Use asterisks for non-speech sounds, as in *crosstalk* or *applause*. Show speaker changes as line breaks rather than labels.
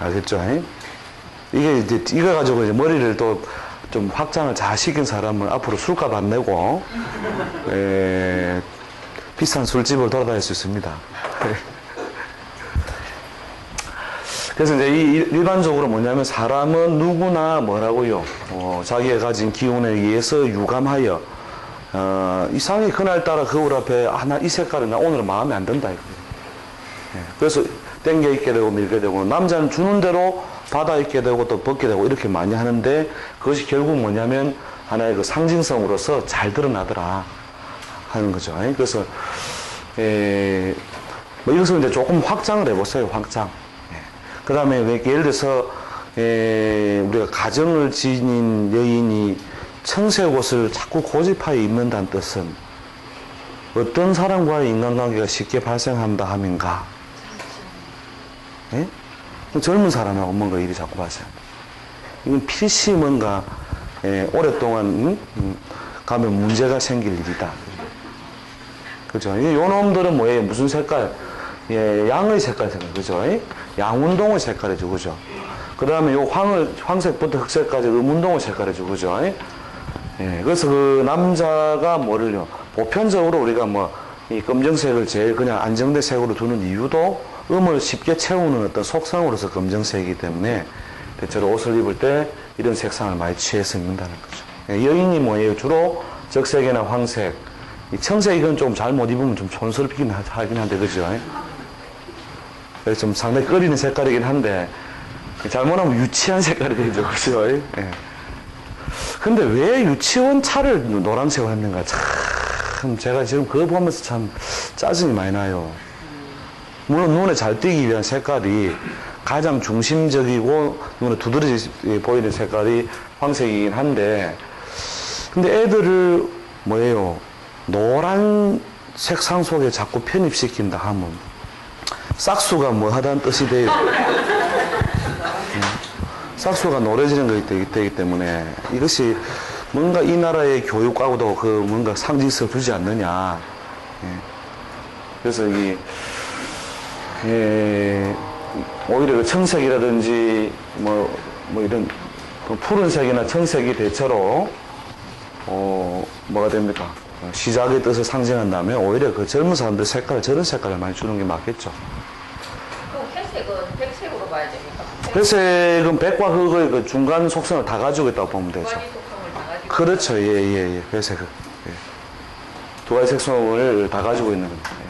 알겠죠? 잉? 이게 이제 이거 가지고 이제 머리를 또 좀 확장을 잘 시킨 사람은 앞으로 술값 안 내고 에, *laughs* 비싼 술집을 돌아다닐 수 있습니다. *laughs* 그래서 이제 일- 일반적으로 뭐냐면 사람은 누구나 뭐라고요? 어, 자기가 가진 기운에 의해서 유감하여 어, 이상하게 그날따라 거울 앞에 아 나 이 색깔은 나 오늘은 마음에 안 든다. 예, 그래서 땡겨 있게 되고 밀게 되고 남자는 주는 대로 받아 있게 되고 또 벗게 되고 이렇게 많이 하는데 그것이 결국 뭐냐면 하나의 그 상징성으로서 잘 드러나더라 하는 거죠. 예, 그래서 에, 뭐 이것을 이제 조금 확장을 해보세요. 확장. 그 다음에 예를 들어서 에, 우리가 가정을 지닌 여인이 청색 옷을 자꾸 고집하여 입는다는 뜻은 어떤 사람과의 인간관계가 쉽게 발생한다 함인가? 예? 젊은 사람하고 뭔가 일이 자꾸 발생한다. 이건 필시 뭔가 예, 오랫동안 음? 음, 가면 문제가 생길 일이다. 그죠? 이 요놈들은 뭐예요? 무슨 색깔? 예, 양의 색깔 색깔, 그죠? 예? 양운동의 색깔이죠, 그죠? 그 다음에 요 황을, 황색부터 흑색까지 음운동의 색깔이죠, 그죠? 예? 예, 그래서 그 남자가 뭐를요? 보편적으로 우리가 뭐, 이 검정색을 제일 그냥 안정된 색으로 두는 이유도 음을 쉽게 채우는 어떤 속성으로서 검정색이기 때문에 대체로 옷을 입을 때 이런 색상을 많이 취해서 입는다는 거죠. 예, 여인이 뭐예요? 주로 적색이나 황색, 이 청색 이건 좀잘 못 입으면 좀 촌스럽긴 하- 하긴 한데, 그죠? 예? 그래서 좀 상당히 꺼리는 색깔이긴 한데, 잘못하면 유치한 *laughs* 색깔이 되죠, 그죠? 예? 근데 왜 유치원 차를 노란색으로 했는가? 참, 제가 지금 그거 보면서 참 짜증이 많이 나요. 물론 눈에 잘 띄기 위한 색깔이 가장 중심적이고 눈에 두드러지 보이는 색깔이 황색이긴 한데, 근데 애들을 뭐예요? 노란 색상 속에 자꾸 편입시킨다 하면 싹수가 뭐 하다는 뜻이 돼요. 음, 싹수가 노래지는 것이 되기, 때문에 이것이 뭔가 이 나라의 교육하고도 그 뭔가 상징성 주지 않느냐. 예. 그래서 이 예, 오히려 그 청색이라든지 뭐, 뭐 이런 그 푸른색이나 청색이 대체로 어, 뭐가 됩니까? 어, 시작의 뜻을 상징한다면 오히려 그 젊은 사람들 색깔, 저런 색깔을 많이 주는 게 맞겠죠.
그 회색은 백색으로 봐야 됩니까?
회색은 백과 흑의 그 중간 속성을 다 가지고 있다고 보면
두
되죠. 그렇죠. 예, 예, 예. 회색은. 예. 두 가지 색성을 다 가지고 있는 겁니다.